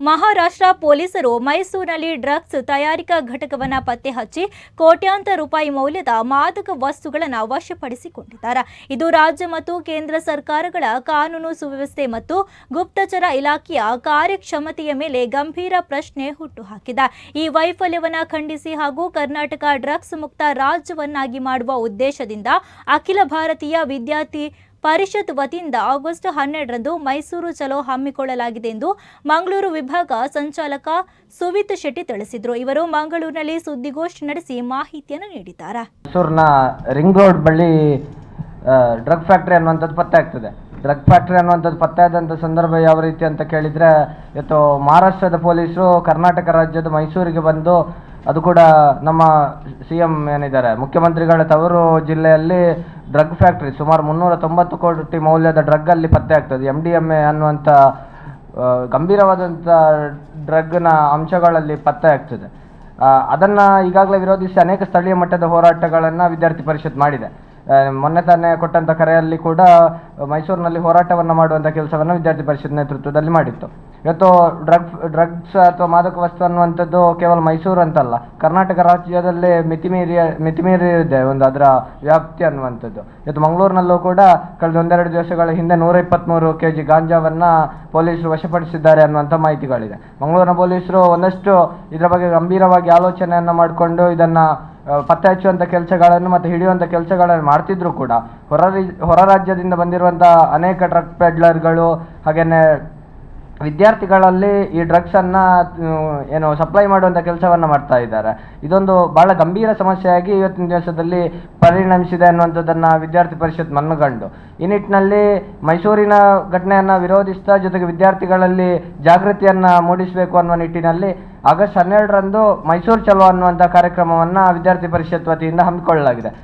ಮಹಾರಾಷ್ಟ್ರ ಪೊಲೀಸರು ಮೈಸೂರಿನಲ್ಲಿ ಡ್ರಗ್ಸ್ ತಯಾರಿಕಾ ಘಟಕವನ್ನು ಪತ್ತೆ ಹಚ್ಚಿ ಕೋಟ್ಯಾಂತರ ರೂಪಾಯಿ ಮೌಲ್ಯದ ಮಾದಕ ವಸ್ತುಗಳನ್ನು ವಶಪಡಿಸಿಕೊಂಡಿದ್ದಾರೆ. ಇದು ರಾಜ್ಯ ಮತ್ತು ಕೇಂದ್ರ ಸರ್ಕಾರಗಳ ಕಾನೂನು ಸುವ್ಯವಸ್ಥೆ ಮತ್ತು ಗುಪ್ತಚರ ಇಲಾಖೆಯ ಕಾರ್ಯಕ್ಷಮತೆಯ ಮೇಲೆ ಗಂಭೀರ ಪ್ರಶ್ನೆ ಹುಟ್ಟುಹಾಕಿದೆ. ಈ ವೈಫಲ್ಯವನ್ನು ಖಂಡಿಸಿ ಹಾಗೂ ಕರ್ನಾಟಕ ಡ್ರಗ್ಸ್ ಮುಕ್ತ ರಾಜ್ಯವನ್ನಾಗಿ ಮಾಡುವ ಉದ್ದೇಶದಿಂದ ಅಖಿಲ ಭಾರತೀಯ ವಿದ್ಯಾರ್ಥಿ ಪರಿಷತ್ ವತಿಯಿಂದ ಆಗಸ್ಟ್ ಹನ್ನೆರಡರಂದು ಮೈಸೂರು ಚಲೋ ಹಮ್ಮಿಕೊಳ್ಳಲಾಗಿದೆ ಎಂದು ಮಂಗಳೂರು ವಿಭಾಗ ಸಂಚಾಲಕ ಸುವಿತ್ ಶೆಟ್ಟಿ ತಿಳಿಸಿದರು. ಇವರು ಮಂಗಳೂರಿನಲ್ಲಿ ಸುದ್ದಿಗೋಷ್ಠಿ ನಡೆಸಿ ಮಾಹಿತಿಯನ್ನು ನೀಡಿದ್ದಾರೆ. ಮೈಸೂರಿನ ರಿಂಗ್ ರೋಡ್ ಬಳಿ ಡ್ರಗ್ ಫ್ಯಾಕ್ಟ್ರಿ ಅನ್ನುವಂಥದ್ದು ಪತ್ತೆ ಆಗ್ತದೆ. ಡ್ರಗ್ ಫ್ಯಾಕ್ಟ್ರಿ ಅನ್ನುವಂಥದ್ದು ಪತ್ತೆ ಆದಂಥ ಸಂದರ್ಭ ಯಾವ ರೀತಿ ಅಂತ ಕೇಳಿದರೆ, ಇವತ್ತು ಮಹಾರಾಷ್ಟ್ರದ ಪೊಲೀಸರು ಕರ್ನಾಟಕ ರಾಜ್ಯದ ಮೈಸೂರಿಗೆ ಬಂದು ಅದು ಕೂಡ ನಮ್ಮ ಸಿ ಎಂ ಏನಿದ್ದಾರೆ, ಮುಖ್ಯಮಂತ್ರಿಗಳ ತವರು ಜಿಲ್ಲೆಯಲ್ಲಿ ಡ್ರಗ್ ಫ್ಯಾಕ್ಟ್ರಿ, ಸುಮಾರು ಮುನ್ನೂರ ತೊಂಬತ್ತು ಕೋಟಿ ಮೌಲ್ಯದ ಡ್ರಗ್ ಅಲ್ಲಿ ಪತ್ತೆ ಆಗ್ತದೆ. ಎಂ ಡಿ ಎಂ ಎ ಅನ್ನುವಂಥ ಗಂಭೀರವಾದಂಥ ಡ್ರಗ್ನ ಅಂಶಗಳಲ್ಲಿ ಪತ್ತೆ ಆಗ್ತದೆ. ಅದನ್ನು ಈಗಾಗಲೇ ವಿರೋಧಿಸಿ ಅನೇಕ ಸ್ಥಳೀಯ ಮಟ್ಟದ ಹೋರಾಟಗಳನ್ನು ವಿದ್ಯಾರ್ಥಿ ಪರಿಷತ್ ಮಾಡಿದೆ. ಮೊನ್ನೆ ತಾನೇ ಕೊಟ್ಟಂತ ಕರೆಯಲ್ಲಿ ಕೂಡ ಮೈಸೂರಿನಲ್ಲಿ ಹೋರಾಟವನ್ನು ಮಾಡುವಂಥ ಕೆಲಸವನ್ನು ವಿದ್ಯಾರ್ಥಿ ಪರಿಷತ್ ನೇತೃತ್ವದಲ್ಲಿ ಮಾಡಿತ್ತು. ಇವತ್ತು ಡ್ರಗ್ ಡ್ರಗ್ಸ್ ಅಥವಾ ಮಾದಕ ವಸ್ತು ಅನ್ನುವಂಥದ್ದು ಕೇವಲ ಮೈಸೂರು ಅಂತಲ್ಲ. ಕರ್ನಾಟಕ ರಾಜ್ಯದಲ್ಲೇ ಮಿತಿಮೀರಿಯ, ಮಿತಿಮೀರಿ ಇದೆ ಒಂದು ಅದರ ವ್ಯಾಪ್ತಿ ಅನ್ನುವಂಥದ್ದು. ಇವತ್ತು ಮಂಗಳೂರಿನಲ್ಲೂ ಕೂಡ ಕಳೆದ ಒಂದೆರಡು ದಿವಸಗಳ ಹಿಂದೆ ನೂರ ಇಪ್ಪತ್ತ್ಮೂರು ಕೆ ಜಿ ಗಾಂಜಾವನ್ನು ಪೊಲೀಸರು ವಶಪಡಿಸಿದ್ದಾರೆ ಅನ್ನುವಂಥ ಮಾಹಿತಿಗಳಿದೆ. ಮಂಗಳೂರಿನ ಪೊಲೀಸರು ಒಂದಷ್ಟು ಇದರ ಬಗ್ಗೆ ಗಂಭೀರವಾಗಿ ಆಲೋಚನೆಯನ್ನು ಮಾಡಿಕೊಂಡು ಇದನ್ನು ಪತ್ತೆ ಹಚ್ಚುವಂಥ ಕೆಲಸಗಳನ್ನು ಮತ್ತು ಹಿಡಿಯುವಂಥ ಕೆಲಸಗಳನ್ನು ಮಾಡ್ತಿದ್ರು ಕೂಡ. ಹೊರ ಹೊರ ರಾಜ್ಯದಿಂದ ಬಂದಿರುವಂಥ ಅನೇಕ ಟ್ರಕ್ ಪೆಡ್ಲರ್ಗಳು ಹಾಗೇನೆ ವಿದ್ಯಾರ್ಥಿಗಳಲ್ಲಿ ಈ ಡ್ರಗ್ಸ್ ಅನ್ನ ಏನು ಸಪ್ಲೈ ಮಾಡುವಂಥ ಕೆಲಸವನ್ನ ಮಾಡ್ತಾ ಇದ್ದಾರೆ. ಇದೊಂದು ಬಹಳ ಗಂಭೀರ ಸಮಸ್ಯೆಯಾಗಿ ಇವತ್ತಿನ ದಿವಸದಲ್ಲಿ ಪರಿಣಮಿಸಿದೆ ಅನ್ನುವಂಥದ್ದನ್ನು ವಿದ್ಯಾರ್ಥಿ ಪರಿಷತ್ ಮನ್ನುಗಂಡು. ಈ ನಿಟ್ಟಿನಲ್ಲಿ ಮೈಸೂರಿನ ಘಟನೆಯನ್ನ ವಿರೋಧಿಸ್ತಾ ಜೊತೆಗೆ ವಿದ್ಯಾರ್ಥಿಗಳಲ್ಲಿ ಜಾಗೃತಿಯನ್ನ ಮೂಡಿಸಬೇಕು ಅನ್ನುವ ನಿಟ್ಟಿನಲ್ಲಿ ಆಗಸ್ಟ್ ಹನ್ನೆರಡರಂದು ಮೈಸೂರು ಚಲೋ ಅನ್ನುವಂಥ ಕಾರ್ಯಕ್ರಮವನ್ನ ವಿದ್ಯಾರ್ಥಿ ಪರಿಷತ್ ವತಿಯಿಂದ ಹಮ್ಮಿಕೊಳ್ಳಲಾಗಿದೆ.